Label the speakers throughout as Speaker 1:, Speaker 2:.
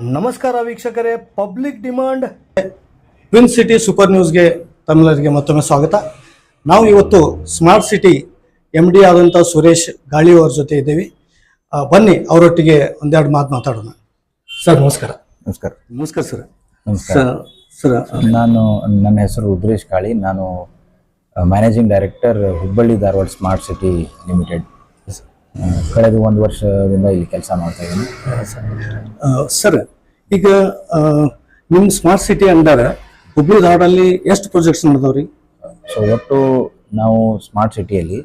Speaker 1: ನಮಸ್ಕಾರ ವೀಕ್ಷಕರೇ public demand. Twin city super ನ್ಯೂಸ್ಗೆ ತಮ್ಮೆಲ್ಲರಿಗೆ ಮತ್ತೊಮ್ಮೆ ಸ್ವಾಗತ. ನಾವು ಇವತ್ತು ಸ್ಮಾರ್ಟ್ ಸಿಟಿ ಎಂ ಡಿ ಆದಂಥ ಸುರೇಶ್ ಗಾಳಿ ಅವ್ರ ಜೊತೆ ಇದ್ದೀವಿ. ಆ, ಬನ್ನಿ ಅವರೊಟ್ಟಿಗೆ ಒಂದೆರಡು ಮಾತು ಮಾತಾಡೋಣ. ಸರ್ ನಮಸ್ಕಾರ.
Speaker 2: ನಮಸ್ಕಾರ.
Speaker 1: ನಮಸ್ಕಾರ ಸರ್.
Speaker 2: ನಮಸ್ಕಾರ.
Speaker 1: ಸರ್
Speaker 2: ನಾನು ನನ್ನ ಹೆಸರು ರುದ್ರೇಶ್ ಕಾಳಿ ನಾನು managing director Hubballi Dharwad smart city limited ಕಳೆದ ಒಂದು ವರ್ಷದಿಂದ ಇಲ್ಲಿ ಕೆಲಸ ಮಾಡ್ತಾ ಇದ್ದೀನಿ.
Speaker 1: ಸರ್ ಈಗ ನಿಮ್ಮ ಸ್ಮಾರ್ಟ್ ಸಿಟಿ ಅಂಡರ್ ಹುಬ್ಳಿ ಧಾರವಾಡಲ್ಲಿ ಎಷ್ಟು ಪ್ರಾಜೆಕ್ಟ್ಸ್ ನಡೆದವ್ರಿ?
Speaker 2: ಸೊ ಒಟ್ಟು ನಾವು ಸ್ಮಾರ್ಟ್ ಸಿಟಿಯಲ್ಲಿ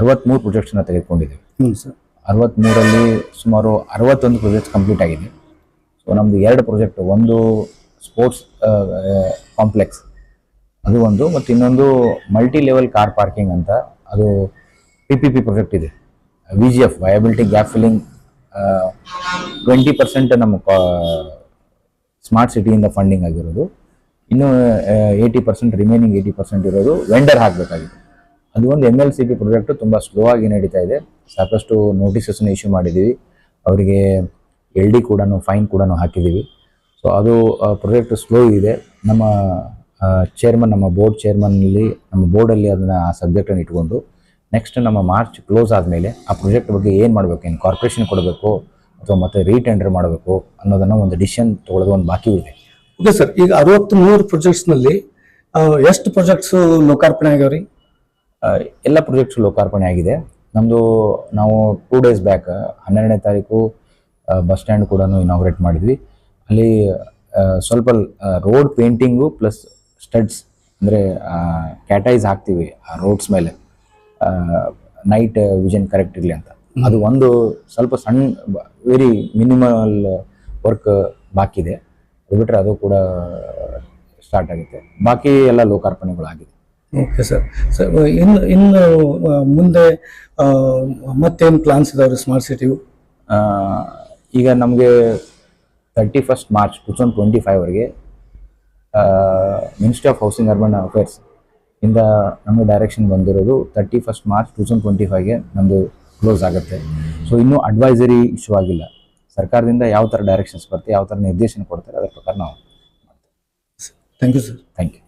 Speaker 2: ಅರವತ್ತ್ಮೂರು ಪ್ರಾಜೆಕ್ಟ್ಸನ್ನ ತೆಗೆದುಕೊಂಡಿದ್ದೀವಿ.
Speaker 1: ಹ್ಞೂ ಸರ್.
Speaker 2: ಅರವತ್ತ್ಮೂರಲ್ಲಿ ಸುಮಾರು ಅರವತ್ತೊಂದು ಪ್ರೊಜೆಕ್ಟ್ಸ್ ಕಂಪ್ಲೀಟ್ ಆಗಿದೆ. ಸೊ ನಮ್ಮದು ಎರಡು ಪ್ರಾಜೆಕ್ಟ್ ಒಂದು ಸ್ಪೋರ್ಟ್ಸ್ ಕಾಂಪ್ಲೆಕ್ಸ್ ಅದು ಒಂದು ಮತ್ತು ಇನ್ನೊಂದು ಮಲ್ಟಿ ಲೆವೆಲ್ ಕಾರ್ ಪಾರ್ಕಿಂಗ್ ಅಂತ ಅದು ಪಿ ಪಿ ಪಿ ಪ್ರಾಜೆಕ್ಟ್ ಇದೆ. V G F viability gap filling twenty percent ನಮ್ಮ ಸ್ಮಾರ್ಟ್ ಸಿಟಿಯಿಂದ ಫಂಡಿಂಗ್ ಆಗಿರೋದು. ಇನ್ನು eighty percent remaining eighty percent ಇರೋದು ವೆಂಡರ್ ಹಾಕಬೇಕಾಗಿತ್ತು ಅದು ಒಂದು M L C P project ತುಂಬ ಸ್ಲೋ ಆಗಿ ನಡೀತಾ ಇದೆ. ಸಾಕಷ್ಟು ನೋಟಿಸಸ್ನ ಇಶ್ಯೂ ಮಾಡಿದ್ದೀವಿ. ಅವರಿಗೆ ಎಲ್ ಡಿ ಕೂಡ ಫೈನ್ ಕೂಡ ಹಾಕಿದ್ದೀವಿ. ಸೊ ಅದು ಪ್ರಾಜೆಕ್ಟ್ ಸ್ಲೋ ಇದೆ. ನಮ್ಮ ಚೇರ್ಮನ್ ನಮ್ಮ ಬೋರ್ಡ್ ಚೇರ್ಮನ್ನಲ್ಲಿ ನಮ್ಮ ಬೋರ್ಡಲ್ಲಿ ಅದನ್ನು ಆ ಸಬ್ಜೆಕ್ಟನ್ನು ಇಟ್ಕೊಂಡು ನೆಕ್ಸ್ಟ್ ನಮ್ಮ ಮಾರ್ಚ್ ಕ್ಲೋಸ್ ಆದಮೇಲೆ ಆ ಪ್ರಾಜೆಕ್ಟ್ ಬಗ್ಗೆ ಏನು ಮಾಡಬೇಕು ಏನು ಕಾರ್ಪೊರೇಷನ್ ಕೊಡಬೇಕು ಅಥವಾ ಮತ್ತೆ ರೀಟೆಂಡರ್ ಮಾಡಬೇಕು ಅನ್ನೋದನ್ನು ಒಂದು ಡಿಸಿಷನ್ ತೊಗೊಳ್ಳೋದು ಒಂದು ಬಾಕಿ ಇದೆ
Speaker 1: ಓಕೆ ಸರ್ ಈಗ ಅರವತ್ತು ಮೂರು ಪ್ರಾಜೆಕ್ಟ್ಸ್ನಲ್ಲಿ ಎಷ್ಟು ಪ್ರಾಜೆಕ್ಟ್ಸ್ ಲೋಕಾರ್ಪಣೆ ಆಗ್ಯಾವ
Speaker 2: ರೀ ಎಲ್ಲ ಪ್ರಾಜೆಕ್ಟ್ಸ್ ಲೋಕಾರ್ಪಣೆ ಆಗಿದೆ. ನಮ್ಮದು ನಾವು ಟೂ ಡೇಸ್ ಬ್ಯಾಕ್ ಹನ್ನೆರಡನೇ ತಾರೀಕು ಬಸ್ ಸ್ಟ್ಯಾಂಡ್ ಕೂಡ ಇನಾಗ್ರೇಟ್ ಮಾಡಿದ್ವಿ. ಅಲ್ಲಿ ಸ್ವಲ್ಪ ರೋಡ್ ಪೇಂಟಿಂಗು ಪ್ಲಸ್ ಸ್ಟಡ್ಸ್ ಅಂದರೆ ಕ್ಯಾಟೈಸ್ ಹಾಕ್ತೀವಿ ಆ ರೋಡ್ಸ್ ಮೇಲೆ. ನೈಟ್ ವಿಷನ್ ಕರೆಕ್ಟ್ ಇರಲಿ ಅಂತ. ಅದು ಒಂದು ಸ್ವಲ್ಪ ಸಣ್ಣ ವೆರಿ ಮಿನಿಮಲ್ ವರ್ಕ್ ಬಾಕಿ ಇದೆ. ಅದು ಬಿಟ್ಟರೆ ಅದು ಕೂಡ ಸ್ಟಾರ್ಟ್ ಆಗುತ್ತೆ. ಬಾಕಿ ಎಲ್ಲ ಲೋಕಾರ್ಪಣೆಗಳಾಗಿದೆ.
Speaker 1: ಓಕೆ ಸರ್ ಸರ್ ಇನ್ನು ಇನ್ನು ಮುಂದೆ ಮತ್ತೇನು ಪ್ಲಾನ್ಸ್ ಇದಾವೆ ಸ್ಮಾರ್ಟ್
Speaker 2: ಸಿಟಿಯು ಈಗ ನಮಗೆ thirty first March two thousand twenty ಫೈವ್ವರೆಗೆ ministry of housing urban affairs ಇಂದ ನಮಗೆ ಡೈರೆಕ್ಷನ್ ಬಂದಿರೋದು thirty first March two thousand twenty ಫೈವ್ಗೆ ನಮ್ಮದು ಕ್ಲೋಸ್ ಆಗುತ್ತೆ. ಸೊ ಇನ್ನೂ ಅಡ್ವೈಸರಿ ಇಶ್ಯೂ ಆಗಿಲ್ಲ. ಸರ್ಕಾರದಿಂದ ಯಾವ ಥರ ಡೈರೆಕ್ಷನ್ಸ್ ಬರುತ್ತೆ ಯಾವ ಥರ ನಿರ್ದೇಶನ ಕೊಡ್ತಾರೆ ಅದರ ಪ್ರಕಾರ ನಾವು
Speaker 1: thank you sir
Speaker 2: thank you